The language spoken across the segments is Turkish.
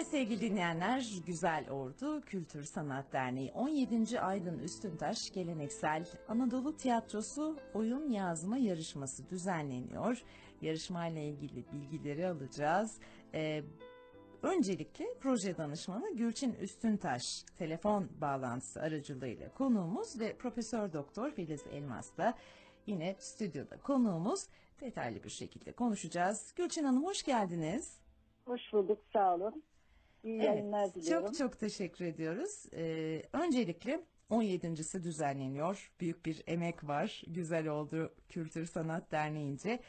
Evet sevgili dinleyenler, Güzel Ordu Kültür Sanat Derneği 17. Aydın Üstüntaş Geleneksel Anadolu Tiyatrosu oyun yazma yarışması düzenleniyor. Yarışmayla ilgili bilgileri alacağız. Ee, öncelikle proje danışmanı Gülçin Üstüntaş telefon bağlantısı aracılığıyla konuğumuz ve Profesör Doktor Filiz Elmas da yine stüdyoda konuğumuz detaylı bir şekilde konuşacağız. Gülçin Hanım hoş geldiniz. Hoş bulduk, sağ olun. İyi yayınlar diliyorum. Çok çok teşekkür ediyoruz. Ee, öncelikle 17.si düzenleniyor. Büyük bir emek var. Güzel oldu Kültür Sanat Derneği'nce.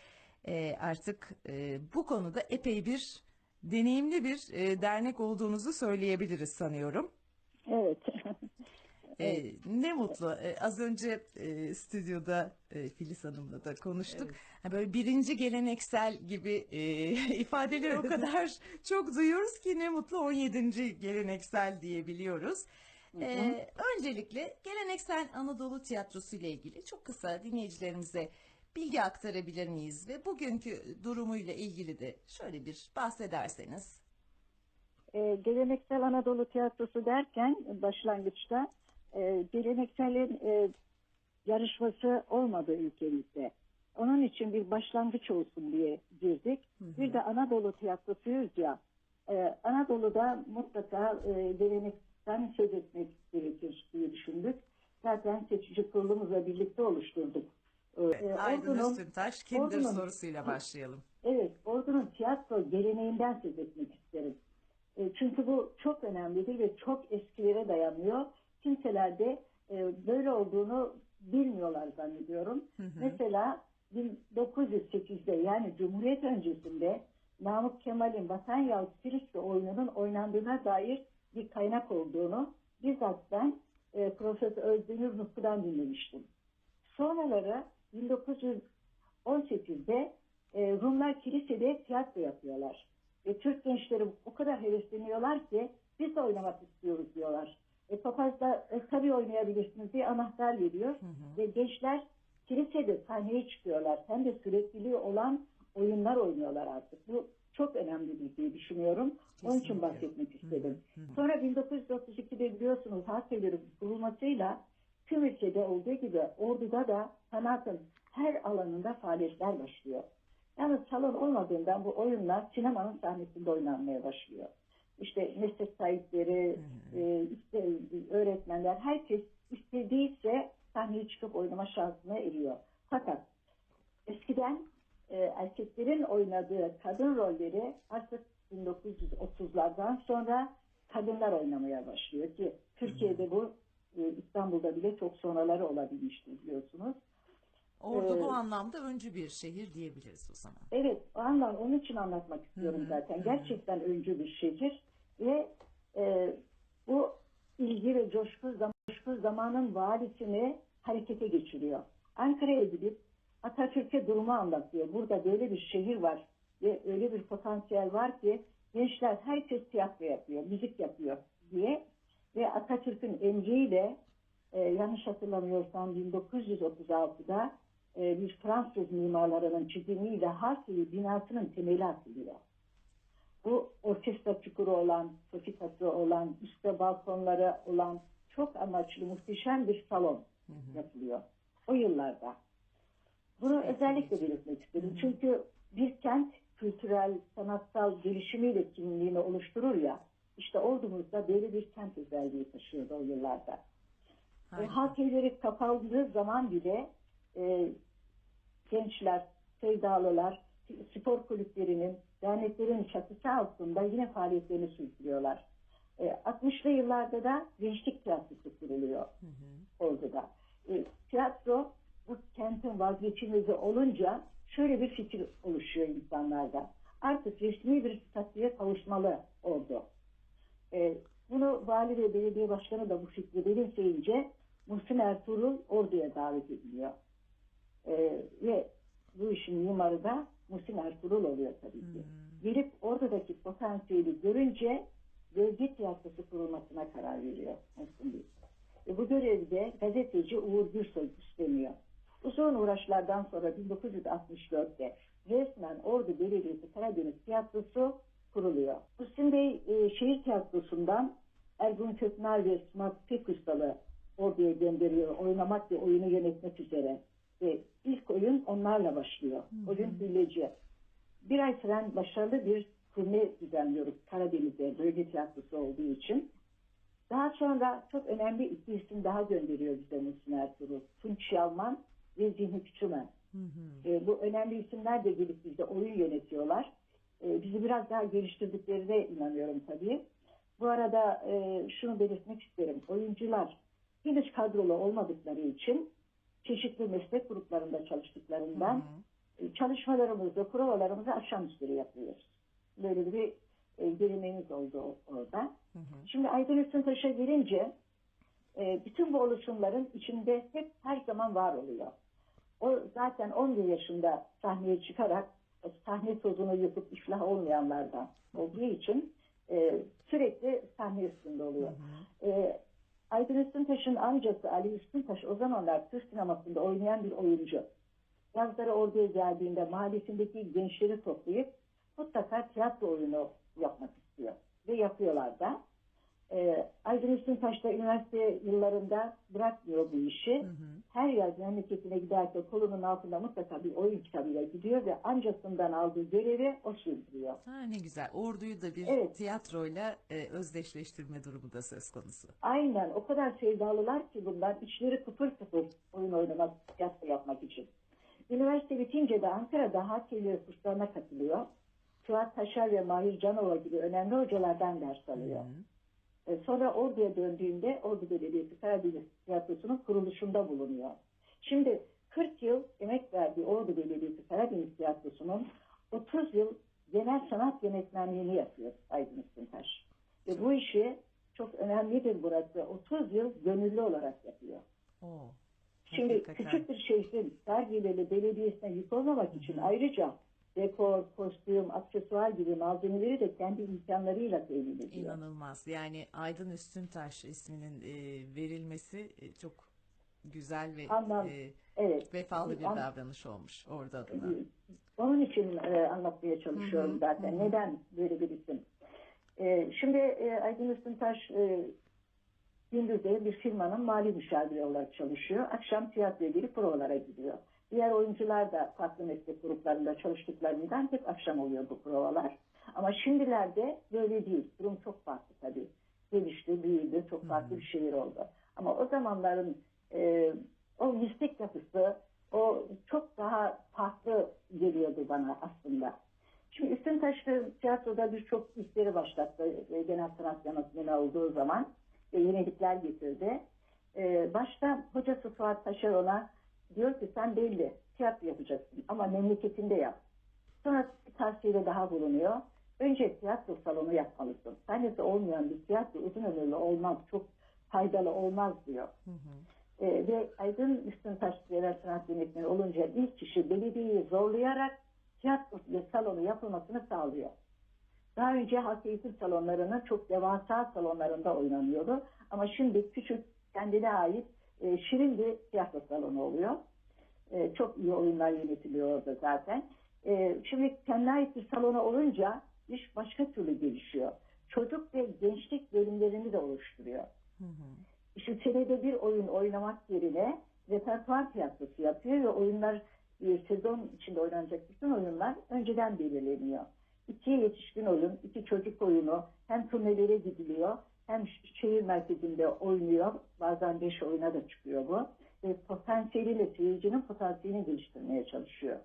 Ee, artık e, bu konuda epey bir deneyimli bir e, dernek olduğunuzu söyleyebiliriz sanıyorum. Evet. Ee, ne mutlu. Ee, az önce e, stüdyoda e, Filiz Hanım'la da konuştuk. Ha, böyle birinci geleneksel gibi e, ifadeleri o kadar çok duyuyoruz ki ne mutlu 17. geleneksel diyebiliyoruz. Ee, öncelikle geleneksel Anadolu tiyatrosu ile ilgili çok kısa dinleyicilerimize bilgi aktarabilir miyiz ve bugünkü durumuyla ilgili de şöyle bir bahsederseniz. Ee, geleneksel Anadolu tiyatrosu derken başlangıçta e, gelenekselin e, yarışması olmadı ülkemizde. Onun için bir başlangıç olsun diye girdik. Bir de Anadolu tiyatrosuyuz ya. e, Anadolu'da mutlaka e, gelenekten söz etmek gerekir diye düşündük. Zaten seçici kurulumuzla birlikte oluşturduk. E, Aydın Ordu'nun- Üstüntaş kimdir Ordu'nun- sorusuyla başlayalım. Evet, Ordu'nun tiyatro geleneğinden söz etmek isterim. E, çünkü bu çok önemlidir ve çok eskilere dayanıyor. Kimseler de e, böyle olduğunu bilmiyorlar zannediyorum. Mesela 1908'de yani Cumhuriyet öncesinde Namık Kemal'in Vatan Yahut Filistin oyununun oynandığına dair bir kaynak olduğunu bizzat ben e, Profesör Özdemir Nutku'dan dinlemiştim. Sonraları 1918'de e, Rumlar kilisede tiyatro yapıyorlar. Ve Türk gençleri o kadar hevesleniyorlar ki biz de oynamak istiyoruz diyorlar. E, papaz da e, tabii oynayabilirsiniz diye anahtar veriyor. Ve gençler kilisede sahneye çıkıyorlar. Hem de sürekliliği olan oyunlar oynuyorlar artık. Bu çok önemlidir diye düşünüyorum. Onun için Kesinlikle. bahsetmek istedim. Sonra 1932'de biliyorsunuz evleri kurulmasıyla tüm ülkede olduğu gibi orduda da sanatın her alanında faaliyetler başlıyor. Yani salon olmadığından bu oyunlar sinemanın sahnesinde oynanmaya başlıyor. İşte meslek sahipleri, e, işte öğretmenler, herkes istediyse sahneye çıkıp oynama şansına eriyor. Fakat eskiden e, erkeklerin oynadığı kadın rolleri artık 1930'lardan sonra kadınlar oynamaya başlıyor ki Türkiye'de bu e, İstanbul'da bile çok sonraları olabilmiştir biliyorsunuz. Ordu Ee, bu anlamda öncü bir şehir diyebiliriz o zaman. Evet, o anlam onun için anlatmak istiyorum zaten. Gerçekten öncü bir şehir ve e, bu ilgi ve coşku, zam coşku zamanın valisini harekete geçiriyor. Ankara'ya gidip Atatürk'e durumu anlatıyor. Burada böyle bir şehir var ve öyle bir potansiyel var ki gençler herkes tiyatro yapıyor, müzik yapıyor diye ve Atatürk'ün emriyle e, yanlış hatırlamıyorsam 1936'da e, bir Fransız mimarlarının çizimiyle Harkivi binasının temeli atılıyor. Bu orkestra çukuru olan, sofikası olan, üstte balkonları olan çok amaçlı muhteşem bir salon yapılıyor. O yıllarda. Bunu özellikle belirtmek istedim. Çünkü bir kent kültürel, sanatsal gelişimiyle kimliğini oluşturur ya, işte ordumuzda böyle bir kent özelliği taşıyordu o yıllarda. E, halk evleri kapandığı zaman bile e, gençler, sevdalılar, spor kulüplerinin, derneklerin çatısı altında yine faaliyetlerini sürdürüyorlar. E, 60'lı yıllarda da gençlik tiyatrosu kuruluyor Ordu'da. E, tiyatro bu kentin vazgeçilmezi olunca şöyle bir fikir oluşuyor insanlarda. Artık resmi bir statüye kavuşmalı oldu. E, bunu vali ve belediye başkanı da bu fikri benimseyince Muhsin Ertuğrul orduya davet ediliyor. E, ve bu işin mimarı da Muhsin Ertuğrul oluyor tabii ki. Gelip oradaki potansiyeli görünce bölge tiyatrosu kurulmasına karar veriyor Muhsin Bey. E, bu görevde gazeteci Uğur Gürsoy üstleniyor. Uzun uğraşlardan sonra 1964'te resmen Ordu Belediyesi Karadeniz Tiyatrosu kuruluyor. Muhsin Bey e, şehir ordusundan Ergun Köknar ve Smart Pekustalı orduya gönderiyor. Oynamak ve oyunu yönetmek üzere. Ve ilk oyun onlarla başlıyor. Oyun hileci. Bir ay süren başarılı bir turne düzenliyoruz Karadeniz'de bölge tiyatrosu olduğu için. Daha sonra çok önemli iki isim daha gönderiyor bize Muhsin Ertuğrul. Tunç Yalman ve Zihni Küçümen. E, bu önemli isimler de gelip bizde oyun yönetiyorlar. E, bizi biraz daha geliştirdiklerine inanıyorum tabii. Bu arada e, şunu belirtmek isterim. Oyuncular henüz kadrolu olmadıkları için çeşitli meslek gruplarında çalıştıklarından e, çalışmalarımızı, provalarımızı akşamüstü yapıyoruz. Böyle bir e, geleneğimiz oldu orada. Şimdi Aydın Üstüntaş'a gelince e, bütün bu oluşumların içinde hep her zaman var oluyor. O zaten 11 yaşında sahneye çıkarak sahne tozunu yutup iflah olmayanlardan olduğu için e, sürekli sahne üstünde oluyor. E, Aydın Üstüntaş'ın amcası Ali Üstüntaş o zamanlar Türk sinemasında oynayan bir oyuncu. Yazları orduya geldiğinde mahallesindeki gençleri toplayıp mutlaka tiyatro oyunu yapmak istiyor. Ve yapıyorlar da. Ee, Aydın Üstüntaş da üniversite yıllarında bırakmıyor bu işi. Her yaz memleketine giderken kolunun altında mutlaka bir oyun kitabıyla gidiyor ve amcasından aldığı görevi o sürdürüyor. Ha, ne güzel. Orduyu da bir Evet. tiyatroyla e, özdeşleştirme durumu da söz konusu. Aynen o kadar sevdalılar ki bunlar içleri kıpır kıpır oyun oynamak, tiyatro yapmak için. Üniversite bitince de Ankara'da Hakkeli kurslarına katılıyor. Fuat Taşar ve Mahir Canova gibi önemli hocalardan ders alıyor. E, Sonra Ordu'ya döndüğünde Ordu Belediyesi Karadeniz Tiyatrosu'nun kuruluşunda bulunuyor. Şimdi 40 yıl emek verdiği Ordu Belediyesi Karadeniz Tiyatrosu'nun 30 yıl genel sanat yönetmenliğini yapıyor Aydın Üstüntaş. Ve bu işi çok önemlidir burası. 30 yıl gönüllü olarak yapıyor. Oo. Şimdi Hakikaten. küçük bir şehrin Sergileli Belediyesi'ne yük olmamak için ayrıca dekor, kostüm, aksesuar gibi malzemeleri de kendi imkanlarıyla temin ediyor. İnanılmaz. Yani Aydın Üstüntaş isminin e, verilmesi e, çok güzel ve Anlam- e, Evet. vefalı bir An- davranış olmuş orada adına. Onun için e, anlatmaya çalışıyorum zaten. Neden böyle bir isim? E, şimdi e, Aydın Üstüntaş e, gündüzleri bir firmanın mali müşaviri olarak çalışıyor. Akşam tiyatroya gelip provalara gidiyor. Diğer oyuncular da farklı meslek gruplarında çalıştıklarından hep akşam oluyor bu provalar. Ama şimdilerde böyle değil. Durum çok farklı tabii. Gelişti, büyüdü, çok farklı bir şehir oldu. Ama o zamanların e, o mistik yapısı, o çok daha farklı geliyordu bana aslında. Şimdi Üstün Taşlı tiyatroda birçok işleri başlattı. E, Genel sanat yönetmeni olduğu zaman e, yenilikler getirdi. E, başta hocası Fuat Taşer ona diyor ki sen belli tiyatro yapacaksın ama memleketinde yap. Sonra bir tavsiyede daha bulunuyor. Önce tiyatro salonu yapmalısın. Sahnesi olmayan bir tiyatro uzun ömürlü olmaz, çok faydalı olmaz diyor. E, ve Aydın Üstüntaş Yerel Sanat Yönetmeni olunca ilk kişi belediyeyi zorlayarak tiyatro salonu yapılmasını sağlıyor. Daha önce halk eğitim salonlarının çok devasa salonlarında oynanıyordu. Ama şimdi küçük kendine ait e, şirin bir tiyatro salonu oluyor. E, çok iyi oyunlar yönetiliyor orada zaten. E, şimdi kendine ait bir salonu olunca iş başka türlü gelişiyor. Çocuk ve gençlik bölümlerini de oluşturuyor. İşte senede bir oyun oynamak yerine repertuar tiyatrosu yapıyor ve oyunlar e, sezon içinde oynanacak bütün oyunlar önceden belirleniyor. İki yetişkin oyun, iki çocuk oyunu hem turnelere gidiliyor hem şehir merkezinde oynuyor. Bazen beş oyuna da çıkıyor bu. Ve potansiyeliyle seyircinin potansiyelini geliştirmeye çalışıyor.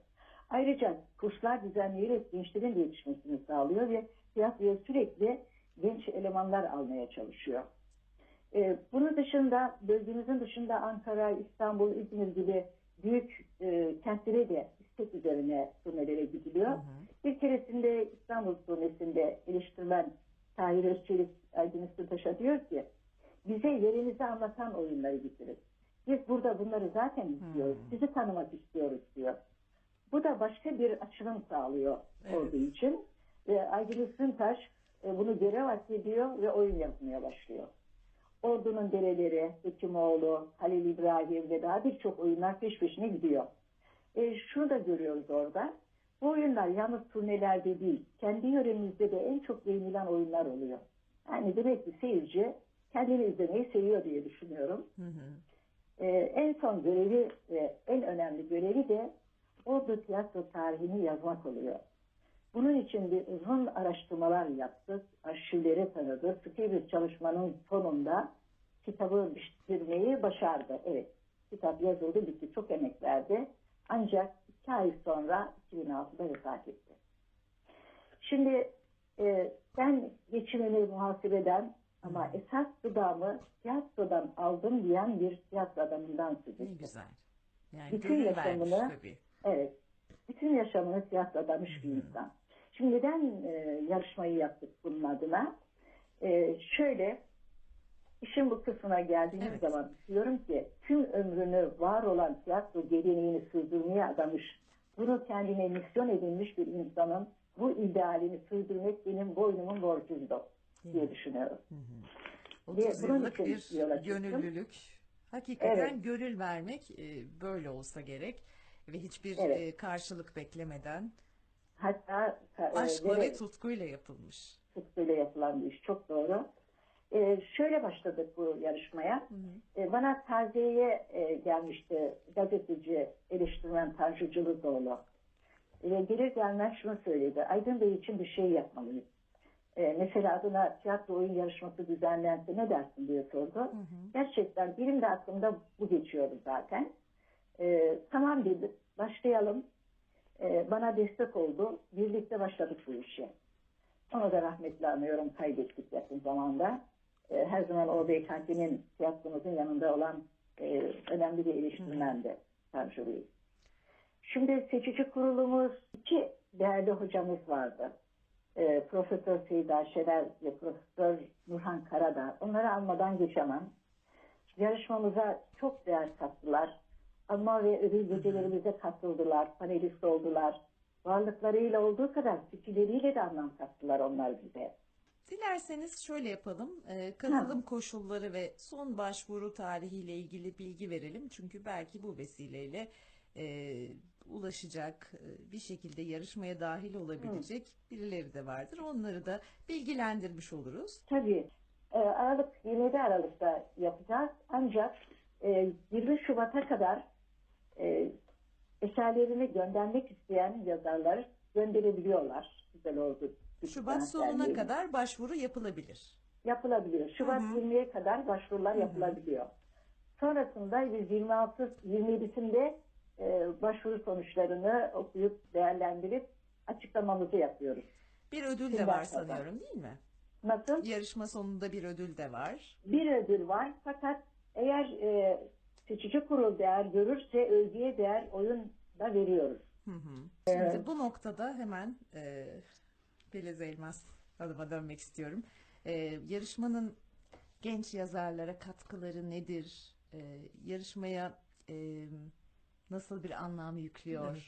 Ayrıca kurslar düzenleyerek gençlerin yetişmesini sağlıyor ve tiyatroya sürekli genç elemanlar almaya çalışıyor. Ee, bunun dışında bölgemizin dışında Ankara, İstanbul, İzmir gibi büyük e, kentlere de istek üzerine turnelere gidiliyor. Bir keresinde İstanbul turnesinde eleştirilen Tahir Özçelik Aydın Üstüntaş'a diyor ki bize yerinizi anlatan oyunları getirin. Biz burada bunları zaten istiyoruz. Sizi tanımak istiyoruz diyor. Bu da başka bir açılım sağlıyor Evet. olduğu için. Ve Aydın Üstüntaş e, bunu görev ediyor ve oyun yapmaya başlıyor. Ordu'nun dereleri, Hekimoğlu, Halil İbrahim ve daha birçok oyunlar peş peşine gidiyor. E, şunu da görüyoruz orada. Bu oyunlar yalnız turnelerde değil, kendi yöremizde de en çok beğenilen oyunlar oluyor. Yani demek ki seyirci kendini izlemeyi seviyor diye düşünüyorum. Hı hı. Ee, en son görevi ve en önemli görevi de Ordu tiyatro tarihini yazmak oluyor. Bunun için bir uzun araştırmalar yaptık, arşivleri tanıdı. Sıkı bir çalışmanın sonunda kitabı bitirmeyi başardı. Evet, kitap yazıldı, bitti. Çok emek verdi. Ancak iki ay sonra 2006'da vefat etti. Şimdi e, ben geçimimi muhasebeden ama esas gıdamı tiyatrodan aldım diyen bir tiyatro adamından söz Ne ettim. güzel. Yani Bütün yaşamını- vermiş tabii. Evet. Bütün yaşamını tiyatroda adamış bir insan. Şimdi neden e, yarışmayı yaptık bunun adına? E, şöyle, işin bu kısmına geldiğimiz Evet. zaman diyorum ki tüm ömrünü var olan tiyatro geleneğini sürdürmeye adamış, bunu kendine misyon edinmiş bir insanın bu idealini sürdürmek benim boynumun borcuydu diye düşünüyorum. 30 bunun yıllık bir gönüllülük. Hakikaten Evet. gönül vermek e, böyle olsa gerek ve hiçbir Evet. e, karşılık beklemeden Hatta e, aşkla ve- ve tutkuyla yapılmış. tutkuyla yapılan bir iş. Çok doğru. Ee, şöyle başladık bu yarışmaya. Ee, bana taziyeye e, gelmişti gazeteci, eleştirmen Tanju Cılızoğlu. Ve gelir gelmez şunu söyledi. Aydın Bey için bir şey yapmalıyız. Ee, mesela adına tiyatro oyun yarışması düzenlense ne dersin diye sordu. Gerçekten benim de aklımda bu geçiyordu zaten. Ee, tamam dedi, başlayalım. Ee, bana destek oldu. Birlikte başladık bu işe. Onu da rahmetle anıyorum. Kaybettik yakın zamanda. Ee, her zaman o BKT'nin tiyatromuzun yanında olan e, önemli bir eleştirmendi Tanju Bey. Şimdi seçici kurulumuz iki değerli hocamız vardı. Ee, Profesör Seyda Şener ve Profesör Nurhan Karadağ. Onları almadan geçemem. Yarışmamıza çok değer kattılar. Alma ve ödül gecelerimize katıldılar. Panelist oldular. Varlıklarıyla olduğu kadar fikirleriyle de anlam kattılar onlar bize. Dilerseniz şöyle yapalım. e, katılım koşulları ve son başvuru tarihiyle ilgili bilgi verelim. Çünkü belki bu vesileyle e, ulaşacak, e, bir şekilde yarışmaya dahil olabilecek birileri de vardır. Onları da bilgilendirmiş oluruz. Tabii. Ee, Aralık 27 Aralık'ta yapacağız. Ancak e, 20 Şubat'a kadar e, eserlerini göndermek isteyen yazarlar gönderebiliyorlar. Güzel oldu. Şubat sonuna kadar başvuru yapılabilir. yapılabiliyor. Şubat Hı hı. 20'ye kadar başvurular yapılabiliyor. Sonrasında 126 27'sinde e, başvuru sonuçlarını okuyup değerlendirip açıklamamızı yapıyoruz. Bir ödül de Şimdi var aslında. sanıyorum değil mi? Nasıl? Yarışma sonunda bir ödül de var. Bir ödül var fakat eğer e, seçici kurul değer görürse övgüye değer oyun da veriyoruz. Hı hı. Şimdi bu noktada hemen e, Filiz Elmas Hanım'a dönmek istiyorum. E, yarışmanın genç yazarlara katkıları nedir? E, yarışmaya e, nasıl bir anlam yüklüyor? Evet.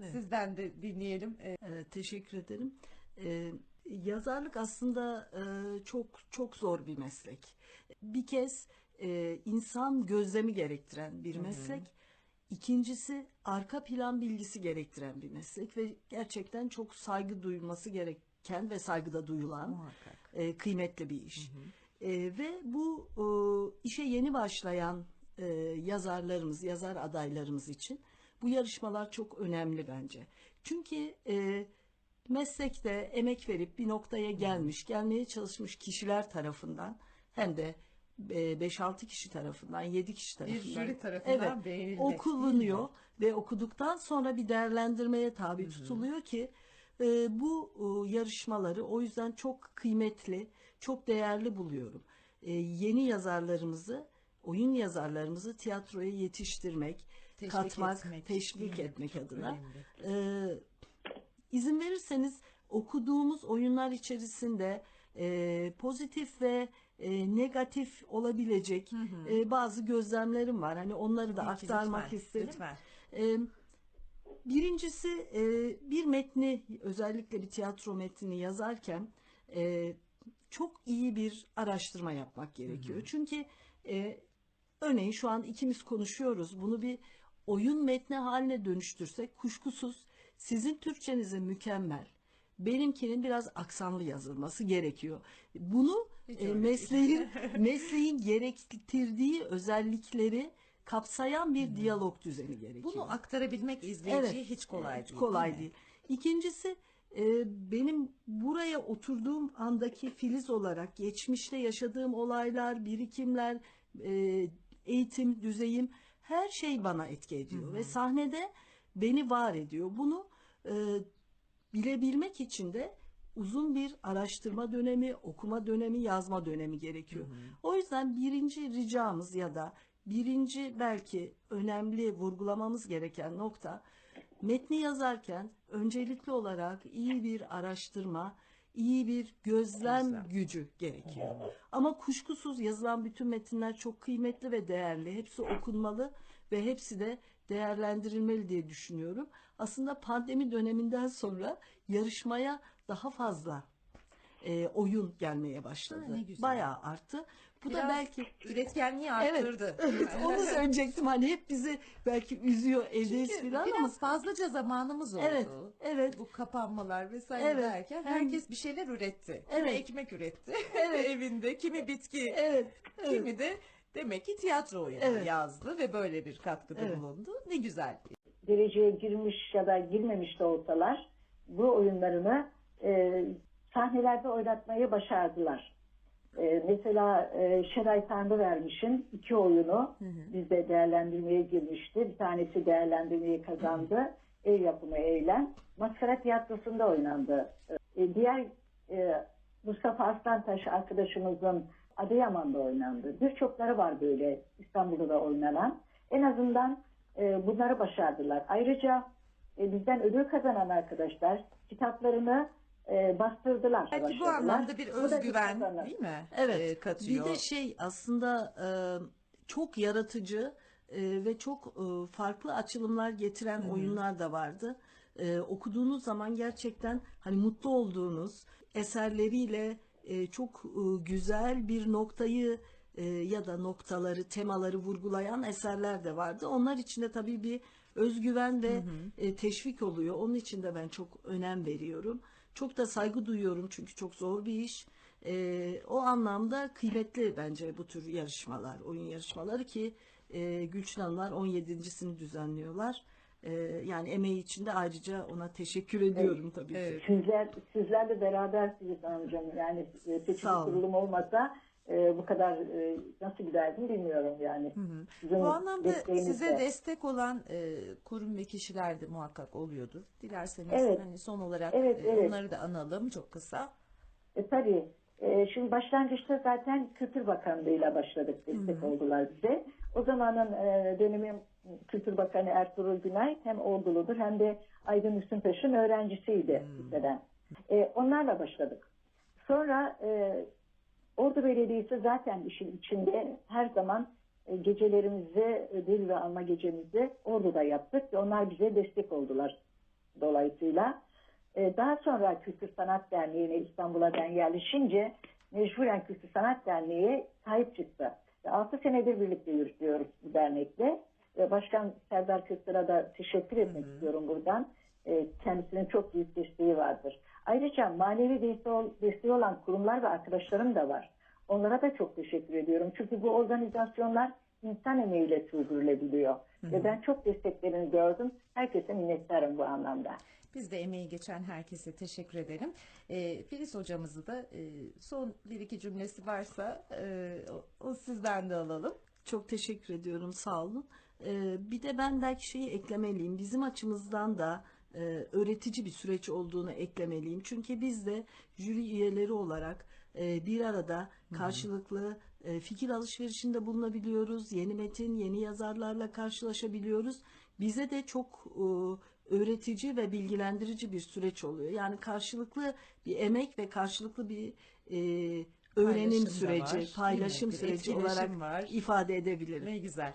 Evet. Sizden de dinleyelim. E, Ee, teşekkür ederim. Ee, yazarlık aslında e, çok çok zor bir meslek. Bir kez e, insan gözlemi gerektiren bir meslek. İkincisi arka plan bilgisi gerektiren bir meslek ve gerçekten çok saygı duyulması gereken ve saygıda duyulan muhakkak. e, kıymetli bir iş. E, ve bu e, işe yeni başlayan e, yazarlarımız, yazar adaylarımız için bu yarışmalar çok önemli bence. Çünkü e, meslekte emek verip bir noktaya gelmiş, gelmeye çalışmış kişiler tarafından hem de e, 5-6 kişi tarafından, 7 kişi Bir tarafından jüri tarafından evet, beğenilmek. okunuluyor ve okuduktan sonra bir değerlendirmeye tabi tutuluyor ki e, bu e, yarışmaları o yüzden çok kıymetli, çok değerli buluyorum. E, yeni yazarlarımızı, oyun yazarlarımızı tiyatroya yetiştirmek, Teşvik katmak, etmek, teşvik etmek adına. önemli. E, izin verirseniz okuduğumuz oyunlar içerisinde e, pozitif ve e, negatif olabilecek e, bazı gözlemlerim var. Hani onları da Peki, aktarmak lütfen, isterim. Lütfen. E, birincisi e, bir metni özellikle bir tiyatro metnini yazarken e, çok iyi bir araştırma yapmak gerekiyor. Çünkü e, örneğin şu an ikimiz konuşuyoruz. Bunu bir oyun metni haline dönüştürsek kuşkusuz sizin Türkçenizin mükemmel, benimkinin biraz aksanlı yazılması gerekiyor. Bunu Hiç e, mesleğin mesleğin gerektirdiği özellikleri kapsayan bir diyalog düzeni gerekiyor. Bunu aktarabilmek izleyiciye Evet. hiç kolay Evet, değil. kolay mi? değil. İkincisi e, benim buraya oturduğum andaki filiz olarak geçmişte yaşadığım olaylar, birikimler, e, eğitim düzeyim her şey bana etki ediyor ve sahnede beni var ediyor. Bunu e, bilebilmek için de uzun bir araştırma dönemi, okuma dönemi, yazma dönemi gerekiyor. O yüzden birinci ricamız ya da birinci belki önemli vurgulamamız gereken nokta metni yazarken öncelikli olarak iyi bir araştırma, iyi bir gözlem, Gözlem. gücü gerekiyor. Ama kuşkusuz yazılan bütün metinler çok kıymetli ve değerli. Hepsi okunmalı ve hepsi de değerlendirilmeli diye düşünüyorum. Aslında pandemi döneminden sonra yarışmaya daha fazla e, oyun gelmeye başladı. Ha, ne güzel. Bayağı arttı. Bu da Biraz belki üretkenliği Evet, arttırdı. evet onu söyleyecektim. Hani hep bizi belki üzüyor evdeyiz biraz ama fazlaca zamanımız oldu. Evet, evet. Bu kapanmalar vesaire Evet. derken herkes bir şeyler üretti. Kimi Evet. ekmek üretti Evet. evinde, kimi bitki, evet, evet. kimi de demek ki tiyatro oyunu Evet. yazdı ve böyle bir katkıda Evet. bulundu. Ne güzel. dereceye girmiş ya da girmemiş de olsalar bu oyunlarını e, sahnelerde oynatmayı başardılar. E, mesela e, Şeray Tanrıvermiş'in iki oyunu bizde değerlendirmeye girmişti. Bir tanesi değerlendirmeyi kazandı. Ev yapımı eylem. Maskara tiyatrosunda oynandı. E, diğer e, Mustafa Aslantaş arkadaşımızın Adıyaman'da oynandı. Birçokları var böyle İstanbul'da da oynanan. En azından e, bunları başardılar. Ayrıca e, bizden ödül kazanan arkadaşlar kitaplarını e, bastırdılar. Belki bu anlamda bir özgüven kazanır. değil mi? Evet. Ee, katıyor. Bir de şey aslında e, çok yaratıcı e, ve çok e, farklı açılımlar getiren oyunlar da vardı. E, okuduğunuz zaman gerçekten hani mutlu olduğunuz eserleriyle e, çok e, güzel bir noktayı e, ya da noktaları, temaları vurgulayan eserler de vardı. Onlar içinde tabii bir özgüven ve e, teşvik oluyor. Onun için de ben çok önem veriyorum. Çok da saygı duyuyorum çünkü çok zor bir iş. E, o anlamda kıymetli bence bu tür yarışmalar, oyun yarışmaları ki e, Gülçin Hanımlar 17.sini düzenliyorlar. E, yani emeği için de ayrıca ona teşekkür ediyorum tabii ki. Evet. Sizler, sizlerle berabersiniz amcam. Yani e, seçim kurulum olmasa e, bu kadar e, nasıl giderdim bilmiyorum yani. Sizin Bu anlamda size destek olan e, kurum ve kişiler de muhakkak oluyordur. Dilerseniz Evet. hani son olarak Evet, e, evet. onları da analım çok kısa. E, tabii. E, şimdi başlangıçta zaten Kültür Bakanlığı'yla başladık. Destek oldular bize. O zamanın e, dönemin Kültür Bakanı Ertuğrul Günay hem orduludur hem de Aydın Üstüntaş'ın öğrencisiydi liseden. E, onlarla başladık. Sonra e, Ordu Belediyesi zaten işin içinde her zaman e, gecelerimizi ödül ve alma gecemizi Ordu'da yaptık ve onlar bize destek oldular dolayısıyla. E, Daha sonra Kültür Sanat Derneği'ne İstanbul'a ben yerleşince mecburen Kültür Sanat Derneği sahip çıktı. 6 senedir birlikte yürütüyoruz bu dernekle. Başkan Serdar Köksal'a da teşekkür etmek istiyorum buradan. E, Kendisinin çok büyük desteği vardır. Ayrıca manevi desteği, desteği olan kurumlar ve arkadaşlarım da var. Onlara da çok teşekkür ediyorum. Çünkü bu organizasyonlar insan emeğiyle sürdürülebiliyor. Ve ben çok desteklerini gördüm. Herkese minnettarım bu anlamda. Biz de emeği geçen herkese teşekkür edelim. E, Filiz hocamızı da e, son bir iki cümlesi varsa e, o, o sizden de alalım. Çok teşekkür ediyorum sağ olun. Ee, bir de ben belki şeyi eklemeliyim. Bizim açımızdan da e, öğretici bir süreç olduğunu eklemeliyim. Çünkü biz de jüri üyeleri olarak e, bir arada karşılıklı e, fikir alışverişinde bulunabiliyoruz. Yeni metin, yeni yazarlarla karşılaşabiliyoruz. Bize de çok e, öğretici ve bilgilendirici bir süreç oluyor. Yani karşılıklı bir emek ve karşılıklı bir e, öğrenim Paylaşım süreci, var, paylaşım süreci olarak var. ifade edebilirim. Ne güzel.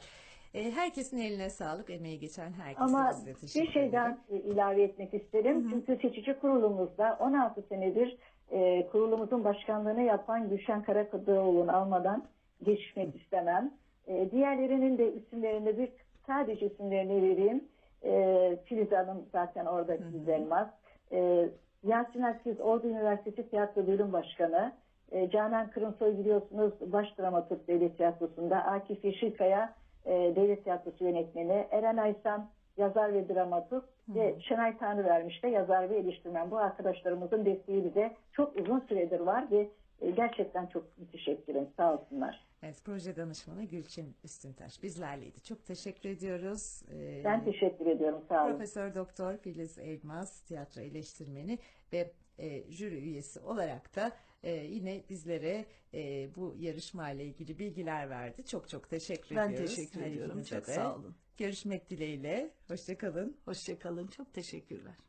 E, herkesin eline sağlık. Emeği geçen herkese Ama bir şey ederim. e, ilave etmek isterim. Çünkü seçici kurulumuzda 16 senedir e, kurulumuzun başkanlığını yapan Gülşen Karakadıoğlu'nu almadan geçmek istemem. E, diğerlerinin de isimlerini bir sadece isimlerini vereyim. E, Filiz Hanım zaten orada Filiz Elmas. E, Yasin Aksiz Ordu Üniversitesi Tiyatro Bölüm Başkanı, e, Canan Kırımsoy biliyorsunuz baş dramaturg Devlet Tiyatrosu'nda, Akif Yeşilkaya e, Devlet Tiyatrosu yönetmeni, Eren Aysan yazar ve dramaturg ve Şenay Tanrıvermiş de yazar ve eleştirmen. Bu arkadaşlarımızın desteği bize çok uzun süredir var ve e, gerçekten çok müteşekkirim. Sağ olsunlar. Evet, proje danışmanı Gülçin Üstüntaş bizlerleydi. Çok teşekkür ediyoruz. Ee, Ben teşekkür ediyorum. Sağ olun. Profesör Doktor Filiz Elmas, tiyatro eleştirmeni ve e, jüri üyesi olarak da e, yine bizlere e, bu yarışma ile ilgili bilgiler verdi. Çok çok teşekkür Ben ediyoruz. teşekkür Her ediyorum. Çok de. sağ olun. Görüşmek dileğiyle. Hoşçakalın. Hoşçakalın. Çok teşekkürler.